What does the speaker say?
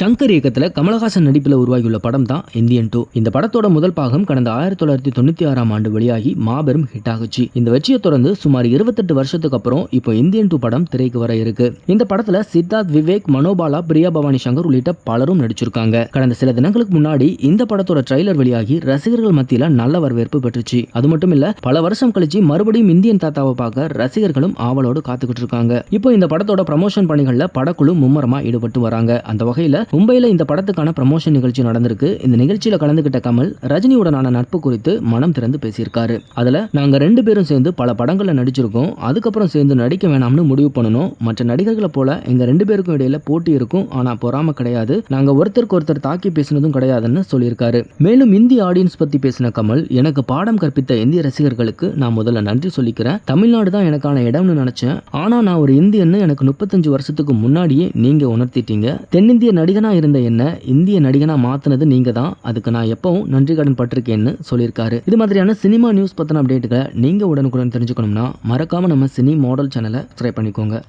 சங்கர் இயக்கத்தில் கமலஹாசன் நடிப்பில் உருவாகியுள்ள படம் தான் இந்தியன் டூ. இந்த படத்தோட முதல் பாகம் கடந்த ஆயிரத்தி தொள்ளாயிரத்தி தொண்ணூத்தி ஆறாம் ஆண்டு வெளியாகி மாபெரும் ஹிட் ஆகுச்சு. இந்த வெற்றியை தொடர்ந்து சுமார் இருபத்தெட்டு வருஷத்துக்கு அப்புறம் இப்போ இந்தியன் டூ படம் திரைக்கு வர இருக்கு. இந்த படத்துல சித்தார்த் விவேக் மனோபாலா பிரியா பவானி சங்கர் உள்ளிட்ட பலரும் நடிச்சிருக்காங்க. கடந்த சில தினங்களுக்கு முன்னாடி இந்த படத்தோட ட்ரெய்லர் வெளியாகி ரசிகர்கள் மத்தியில நல்ல வரவேற்பு பெற்றுச்சு. அது மட்டும் இல்ல பல வருஷம் கழிச்சு மறுபடியும் இந்தியன் தாத்தாவை பார்க்க ரசிகர்களும் ஆவலோடு காத்துக்கிட்டு இருக்காங்க. இப்போ இந்த படத்தோட ப்ரமோஷன் பணிகள்ல படக்குழு மும்மரமா ஈடுபட்டு வராங்க. அந்த வகையில மும்பையில் இந்த படத்துக்கான ப்ரமோஷன் நிகழ்ச்சி நடந்திருக்கு. இந்த நிகழ்ச்சியில் கலந்துகிட்ட கமல் ரஜினியுடனான நட்பு குறித்து மனம் திறந்து பேசியிருக்காரு. அதில் நாங்கள் ரெண்டு பேரும் சேர்ந்து பல படங்களில் நடிச்சிருக்கோம். அதுக்கப்புறம் சேர்ந்து நடிக்க வேணாம்னு முடிவு பண்ணணும் மற்ற நடிகர்களை போல எங்கள் ரெண்டு பேருக்கும் இடையில போட்டி இருக்கும். ஆனால் பொறாம கிடையாது. நாங்கள் ஒருத்தருக்கு ஒருத்தர் தாக்கி பேசினதும் கிடையாதுன்னு சொல்லியிருக்காரு. மேலும் இந்திய ஆடியன்ஸ் பற்றி பேசின கமல் எனக்கு பாடம் கற்பித்த இந்திய ரசிகர்களுக்கு நான் முதல்ல நன்றி சொல்லிக்கிறேன். தமிழ்நாடு தான் எனக்கான இடம்னு நினச்சேன். ஆனால் நான் ஒரு இந்தியன்னு எனக்கு முப்பத்தஞ்சு வருஷத்துக்கு முன்னாடியே நீங்கள் உணர்த்திட்டீங்க. தென்னிந்திய நடிகனாக இருந்த என்ன இந்திய நடிகனாக மாற்றினது நீங்கள் தான் அதுக்கு நான் எப்பவும் நன்றி கடன் பட்டிருக்கேன்னு சொல்லியிருக்காரு. இது மாதிரியான சினிமா நியூஸ் பற்றின அப்டேட்டுகளை நீங்கள் உடனுக்குடன் தெரிஞ்சுக்கணும்னா மறக்காமல் நம்ம சினி மாடல் சேனலை சப்ஸ்கிரைப் பண்ணிக்கோங்க.